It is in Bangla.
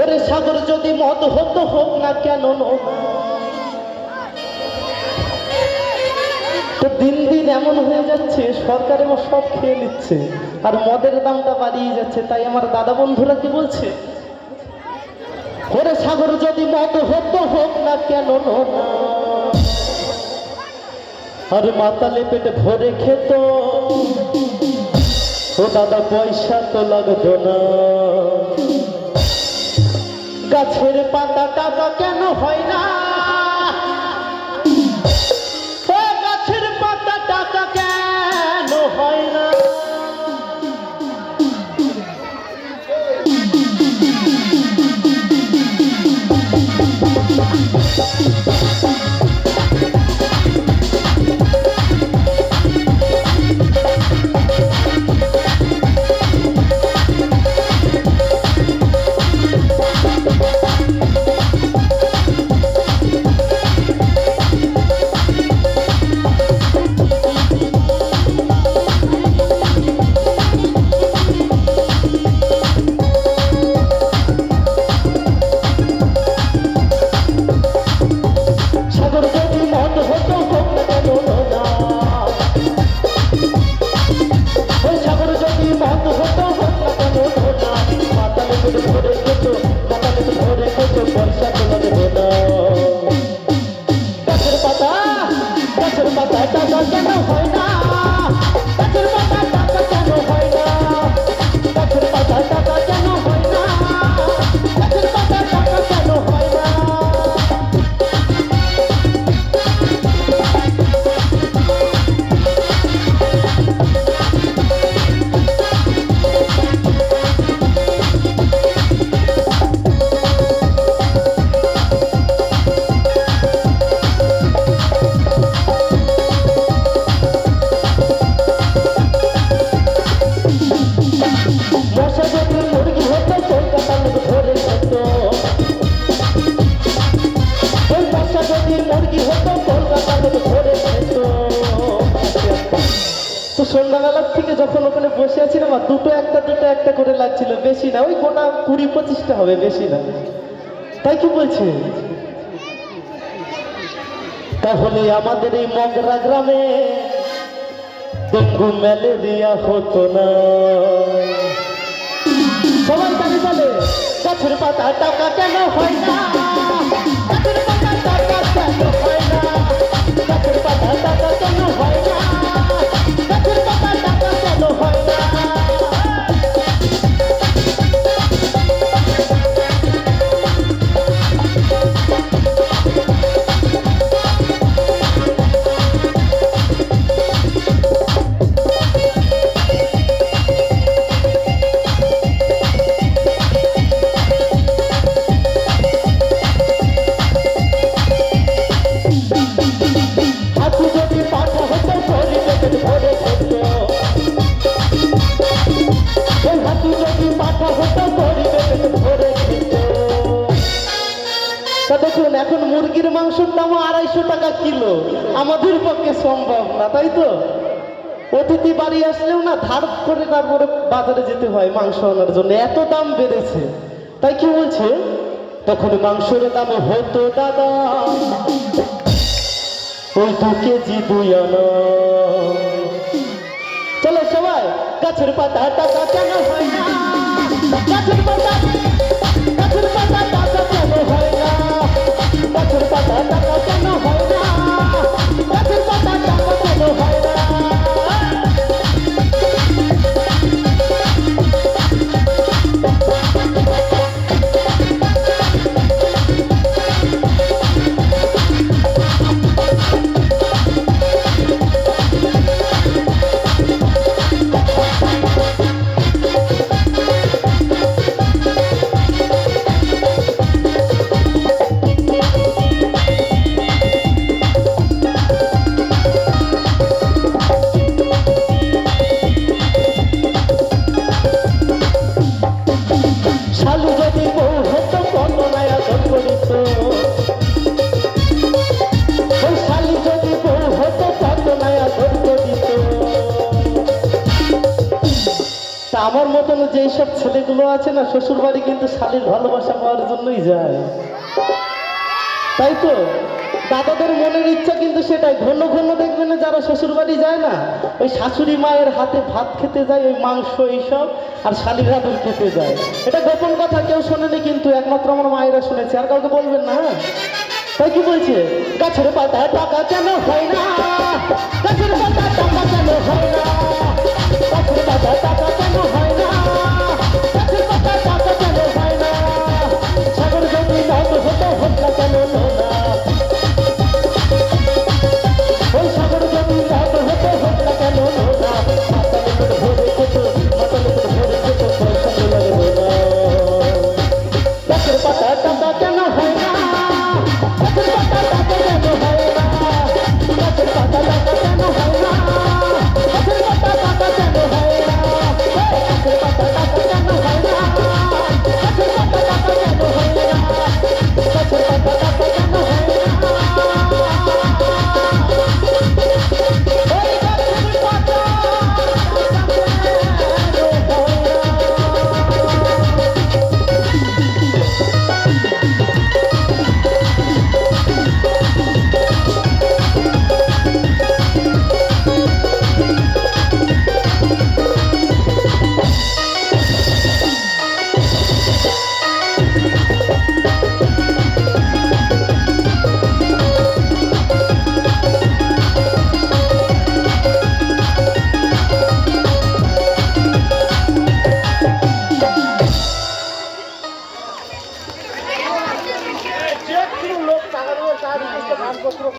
ওরে সাগর যদি মত হতো, হোক না কেন দিন দিন এমন হয়ে যাচ্ছে, সরকার এবার সব খেয়ে নিচ্ছে, আর মদের দামটা বাড়িয়ে যাচ্ছে। তাই আমার দাদা বন্ধুরা কি বলছে? ওরে সাগর যদি মত হতো, হোক না কেন আরে মাতালে পেটে ভরে খেত। ও দাদা, পয়সা তো লাগতো না। গাছের পাতা টাকা কেন হয় না? সন্ধ্যাবেলার থেকে যখন ওখানে বসে আছিলাম আর দুটো একটা দুটো একটা করে লাগছিল, বেশি না, ওই গোটা কুড়ি পঁচিশটা হবে, বেশি না। তাই কি বলছে? তাহলে আমাদের এই মগরা গ্রামে ডেঙ্গু ম্যালেরিয়া হতো না। সবাই তালে গাছের পাতা টাকা কেন হয় না? এখন মুরগির মাংসের দাম আড়াইশো টাকা কিলো। আমাদের পক্ষে সম্ভব না, তাই তো? অতিথি বাড়ি আসলেও না ধার করে তারপরে বাজারে যেতে হয় মাংস আনার জন্য, এত দাম বেড়েছে। তাই কি বলছে? তখন মাংসের দাম হতো, দাদা, ওই দু কেজি দুই আনা। চলো সবাই, গাছের পাতা টাকা কেন হয় না? গাছের পাতা এইসব ছেলেগুলো আছে না শ্বশুর বাড়ি কিন্তু শালীর ভালোবাসা পাওয়ার জন্যই যায়। তাই তো? দাদাদের মনের ইচ্ছা কিন্তু সেটাই। ঘন ঘন দেখবে না যারা শ্বশুর বাড়ি যায় না, ওই শাশুড়ি মায়ের হাতে ভাত খেতে যায়, ওই মাংস এইসব, আর শালির হাতের খেতে যায়। এটা গোপন কথা, কেউ শোনেনি কিন্তু, একমাত্র আমার মায়েরা শুনেছে। আর কাউকে বলবেন না হ্যাঁ? তাই কি বলছে? গাছের পাতা টাকা কেন হয় না, গাছের পাতা কথা কেন হয়